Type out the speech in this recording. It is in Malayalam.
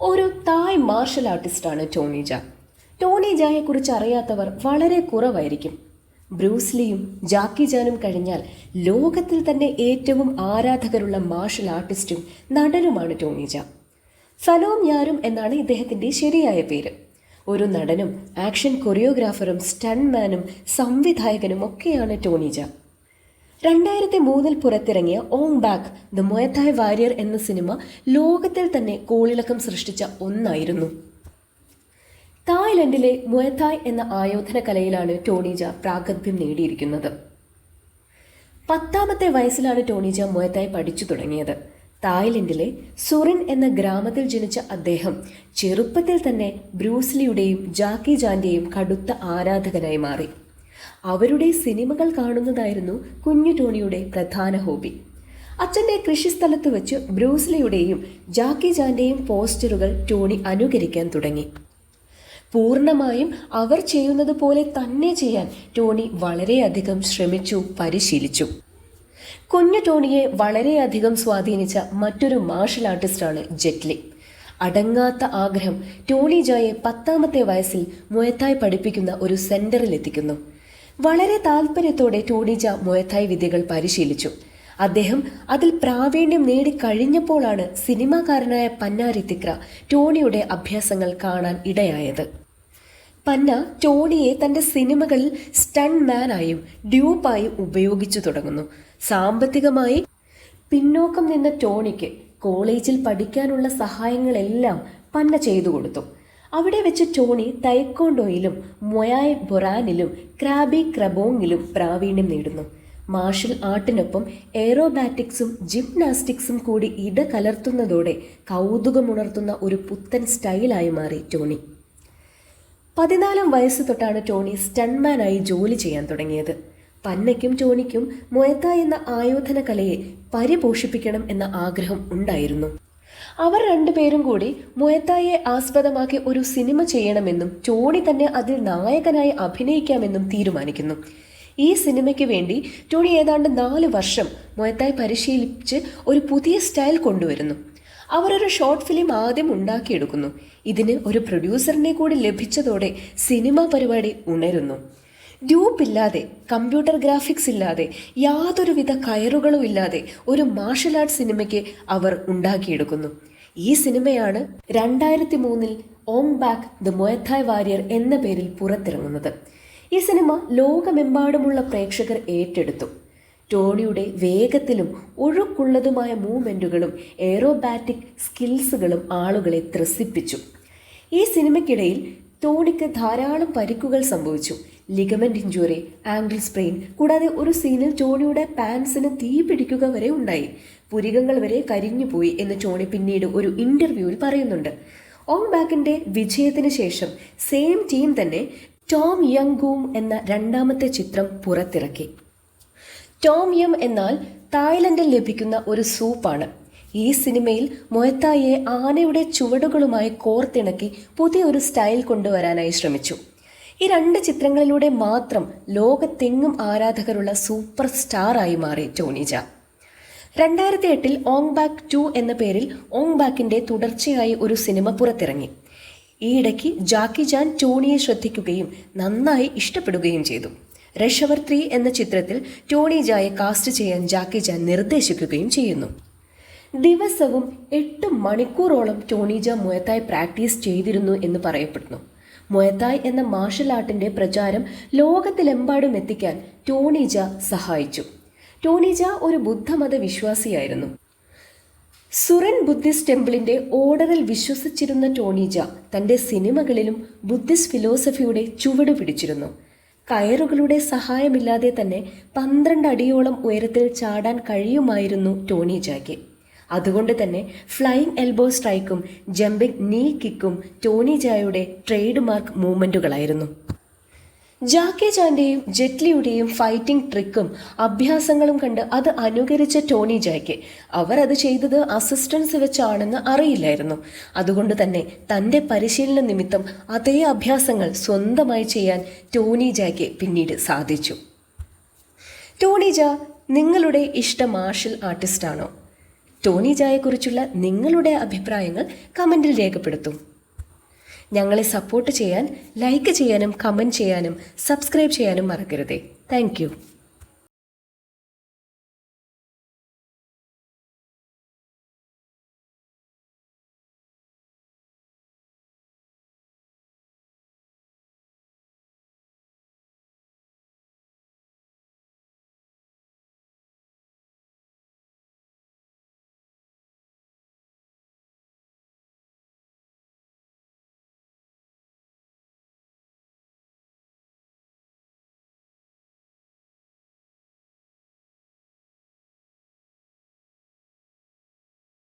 ഒരു തായ് മാർഷൽ ആർട്ടിസ്റ്റാണ് ടോണി ജാ ടോണി ജായെ കുറിച്ച് അറിയാത്തവർ വളരെ കുറവായിരിക്കും. ബ്രൂസ്ലിയും ജാക്കി ജാനും കഴിഞ്ഞാൽ ലോകത്തിൽ തന്നെ ഏറ്റവും ആരാധകരുള്ള മാർഷൽ ആർട്ടിസ്റ്റും നടനുമാണ് ടോണി ജാ ഫലോം ഞാരും എന്നാണ് ഇദ്ദേഹത്തിന്റെ ശരിയായ പേര്. ഒരു നടനും ആക്ഷൻ കൊറിയോഗ്രാഫറും സ്റ്റൺമാനും സംവിധായകനും ഒക്കെയാണ് ടോണി ജാ രണ്ടായിരത്തി മൂന്നിൽ പുറത്തിറങ്ങിയ Ong Bak the Muay Thai warrior എന്ന സിനിമ ലോകത്തിൽ തന്നെ കോളിളക്കം സൃഷ്ടിച്ച ഒന്നായിരുന്നു. തായ്ലൻഡിലെ മുയത്തായ് എന്ന ആയോധന കലയിലാണ് ടോണിജ പ്രാഗത്ഭ്യം നേടിയിരിക്കുന്നത്. പത്താമത്തെ വയസ്സിലാണ് ടോണിജ മുയത്തായ് പഠിച്ചു തുടങ്ങിയത്. തായ്ലൻഡിലെ സുറിൻ എന്ന ഗ്രാമത്തിൽ ജനിച്ച അദ്ദേഹം ചെറുപ്പത്തിൽ തന്നെ ബ്രൂസ്ലിയുടെയും ജാക്കി ജാന്റെയും കടുത്ത ആരാധകനായി മാറി. അവരുടെ സിനിമകൾ കാണുന്നതായിരുന്നു കുഞ്ഞു ടോണിയുടെ പ്രധാന ഹോബി. അച്ഛന്റെ കൃഷിസ്ഥലത്ത് വെച്ച് ബ്രൂസ്ലിയുടെയും ജാക്കി ജാന്റെയും പോസ്റ്ററുകൾ ടോണി അനുകരിക്കാൻ തുടങ്ങി. പൂർണമായും അവർ ചെയ്യുന്നത് പോലെ തന്നെ ചെയ്യാൻ ടോണി വളരെയധികം ശ്രമിച്ചു പരിശീലിച്ചു. കുഞ്ഞു ടോണിയെ വളരെയധികം സ്വാധീനിച്ച മറ്റൊരു മാർഷൽ ആർട്ടിസ്റ്റാണ് ജെറ്റ്ലി. അടങ്ങാത്ത ആഗ്രഹം ടോണി ജോയെ പത്താമത്തെ വയസ്സിൽ മുയത്തായി പഠിപ്പിക്കുന്ന ഒരു സെന്ററിൽ എത്തിക്കുന്നു വളരെ താല്പര്യത്തോടെ ടോണിജ മുയത്തായി വിദ്യകൾ പരിശീലിച്ചു. അദ്ദേഹം അതിൽ പ്രാവീണ്യം നേടിക്കഴിഞ്ഞപ്പോഴാണ് സിനിമാകാരനായ പന്നാരി തിക്ര ടോണിയുടെ അഭ്യാസങ്ങൾ കാണാൻ ഇടയായത്. പന്ന ടോണിയെ തന്റെ സിനിമകളിൽ സ്റ്റൺമാനായും ഡ്യൂപ്പായും ഉപയോഗിച്ചു തുടങ്ങുന്നു. സാമ്പത്തികമായി പിന്നോക്കം നിന്ന ടോണിക്ക് കോളേജിൽ പഠിക്കാനുള്ള സഹായങ്ങളെല്ലാം പന്ന ചെയ്തു കൊടുത്തു. അവിടെ വെച്ച് ടോണി തൈക്കോണ്ടോയിലും മൊയായ് ബൊറാനിലും ക്രാബി ക്രബോങ്ങിലും പ്രാവീണ്യം നേടുന്നു. മാർഷൽ ആർട്ടിനൊപ്പം എയറോബാറ്റിക്സും ജിംനാസ്റ്റിക്സും കൂടി ഇട കലർത്തുന്നതോടെ കൗതുകമുണർത്തുന്ന ഒരു പുത്തൻ സ്റ്റൈലായി മാറി ടോണി. പതിനാലാം വയസ്സ് തൊട്ടാണ് ടോണി സ്റ്റൺമാനായി ജോലി ചെയ്യാൻ തുടങ്ങിയത്. പന്നയ്ക്കും ടോണിക്കും മൊയത്ത എന്ന ആയോധന കലയെ പരിപോഷിപ്പിക്കണം എന്ന ആഗ്രഹം ഉണ്ടായിരുന്നു. അവർ രണ്ടുപേരും കൂടി മുയത്തായെ ആസ്പദമാക്കി ഒരു സിനിമ ചെയ്യണമെന്നും ടോണി തന്നെ അതിൽ നായകനായി അഭിനയിക്കാമെന്നും തീരുമാനിക്കുന്നു. ഈ സിനിമയ്ക്ക് വേണ്ടി ടോണി ഏതാണ്ട് നാല് വർഷം മൊയത്തായി പരിശീലിപ്പിച്ച് ഒരു പുതിയ സ്റ്റൈൽ കൊണ്ടുവരുന്നു. അവർ ഒരു ഷോർട്ട് ഫിലിം ആദ്യം ഉണ്ടാക്കിയെടുക്കുന്നു. ഇതിന് ഒരു പ്രൊഡ്യൂസറിനെ കൂടി ലഭിച്ചതോടെ സിനിമാ പരിപാടി ഉണരുന്നു. ഡ്യൂപ്പ് ഇല്ലാതെ കമ്പ്യൂട്ടർ ഗ്രാഫിക്സ് ഇല്ലാതെ യാതൊരുവിധ കയറുകളും ഇല്ലാതെ ഒരു മാർഷൽ ആർട്ട് സിനിമയ്ക്ക് അവർ ഉണ്ടാക്കിയെടുക്കുന്നു. ഈ സിനിമയാണ് രണ്ടായിരത്തി മൂന്നിൽ Ong Bak the Muay Thai warrior എന്ന പേരിൽ പുറത്തിറങ്ങുന്നത്. ഈ സിനിമ ലോകമെമ്പാടുമുള്ള പ്രേക്ഷകർ ഏറ്റെടുത്തു. ടോണിയുടെ വേഗത്തിലും ഒഴുക്കുള്ളതുമായ മൂവ്മെന്റുകളും എയറോബാറ്റിക് സ്കിൽസുകളും ആളുകളെ ത്രസിപ്പിച്ചു. ഈ സിനിമയ്ക്കിടയിൽ ടോണിക്ക് ധാരാളം പരിക്കുകൾ സംഭവിച്ചു. ലിഗമെന്റ് ഇഞ്ചുറി ആംഗിൾ സ്പ്രെയിൻ കൂടാതെ ഒരു സീനിൽ ടോണിയുടെ പാൻസിന് തീ പിടിക്കുക വരെ ഉണ്ടായി. പുരികങ്ങൾ വരെ കരിഞ്ഞുപോയി എന്ന് ടോണി പിന്നീട് ഒരു ഇന്റർവ്യൂവിൽ പറയുന്നുണ്ട്. ഓങ് ബാക്കിന്റെ വിജയത്തിന് ശേഷം സെയിം ടീം തന്നെ ടോം യങ് എന്ന രണ്ടാമത്തെ ചിത്രം പുറത്തിറക്കി. ടോം യം എന്നാൽ തായ്ലൻഡിൽ ലഭിക്കുന്ന ഒരു സൂപ്പാണ്. ഈ സിനിമയിൽ മൊയത്തായെ ആനയുടെ ചുവടുകളുമായി കോർത്തിണക്കി പുതിയൊരു സ്റ്റൈൽ കൊണ്ടുവരാനായി ശ്രമിച്ചു. ഈ രണ്ട് ചിത്രങ്ങളിലൂടെ മാത്രം ലോകത്തെങ്ങും ആരാധകരുള്ള സൂപ്പർ സ്റ്റാറായി മാറി ടോണിജ രണ്ടായിരത്തി എട്ടിൽ ഓങ് ബാക്ക് ടു എന്ന പേരിൽ ഓങ് ബാക്കിന്റെ തുടർച്ചയായി ഒരു സിനിമ പുറത്തിറങ്ങി. ഈയിടയ്ക്ക് ജാക്കി ജാൻ ടോണിയെ ശ്രദ്ധിക്കുകയും നന്നായി ഇഷ്ടപ്പെടുകയും ചെയ്തു. രഷവർ ത്രീ എന്ന ചിത്രത്തിൽ ടോണി ജായെ കാസ്റ്റ് ചെയ്യാൻ ജാക്കി ജാൻ നിർദ്ദേശിക്കുകയും ചെയ്യുന്നു. ദിവസവും എട്ട് മണിക്കൂറോളം ടോണിജ മുയത്തായ് പ്രാക്ടീസ് ചെയ്തിരുന്നു എന്ന് പറയപ്പെടുന്നു. മുയത്തായ് എന്ന മാർഷൽ ആർട്ടിന്റെ പ്രചാരം ലോകത്തിലെമ്പാടും എത്തിക്കാൻ ടോണിജ സഹായിച്ചു. ടോണിജ ഒരു ബുദ്ധമത വിശ്വാസിയായിരുന്നു. സുറൻ ബുദ്ധിസ്റ്റ് ടെമ്പിളിന്റെ ഓർഡറിൽ വിശ്വസിച്ചിരുന്ന ടോണിജ തന്റെ സിനിമകളിലും ബുദ്ധിസ്റ്റ് ഫിലോസഫിയുടെ ചുവട് പിടിച്ചിരുന്നു. കയറുകളുടെ സഹായമില്ലാതെ തന്നെ പന്ത്രണ്ട് അടിയോളം ഉയരത്തിൽ ചാടാൻ കഴിയുമായിരുന്നു ടോണിജയ്ക്ക് അതുകൊണ്ട് തന്നെ ഫ്ലൈയിങ് എൽബോ സ്ട്രൈക്കും ജമ്പിംഗ് നീ കിക്കും ടോണി ജായുടെ ട്രേഡ് മാർക്ക് മൂവ്മെന്റുകളായിരുന്നു ജാക്കി ചാന്റെയും ജെറ്റ്ലിയുടെയും ഫൈറ്റിംഗ് ട്രിക്കും അഭ്യാസങ്ങളും കണ്ട് അത് അനുകരിച്ച ടോണി ജായ്ക്ക് അവർ അത് ചെയ്തത് അസിസ്റ്റൻസ് വെച്ചാണെന്ന് അറിയില്ലായിരുന്നു. അതുകൊണ്ട് തന്നെ തന്റെ പരിശീലന നിമിത്തം അതേ അഭ്യാസങ്ങൾ സ്വന്തമായി ചെയ്യാൻ ടോണി ജായ്ക്ക് പിന്നീട് സാധിച്ചു. ടോണി ജ നിങ്ങളുടെ ഇഷ്ട മാർഷൽ ആർട്ടിസ്റ്റാണോ ടോണി ജായെക്കുറിച്ചുള്ള നിങ്ങളുടെ അഭിപ്രായങ്ങൾ കമന്റിൽ രേഖപ്പെടുത്തും. ഞങ്ങളെ സപ്പോർട്ട് ചെയ്യാൻ ലൈക്ക് ചെയ്യാനും കമന്റ് ചെയ്യാനും സബ്സ്ക്രൈബ് ചെയ്യാനും മറക്കരുതേ. താങ്ക്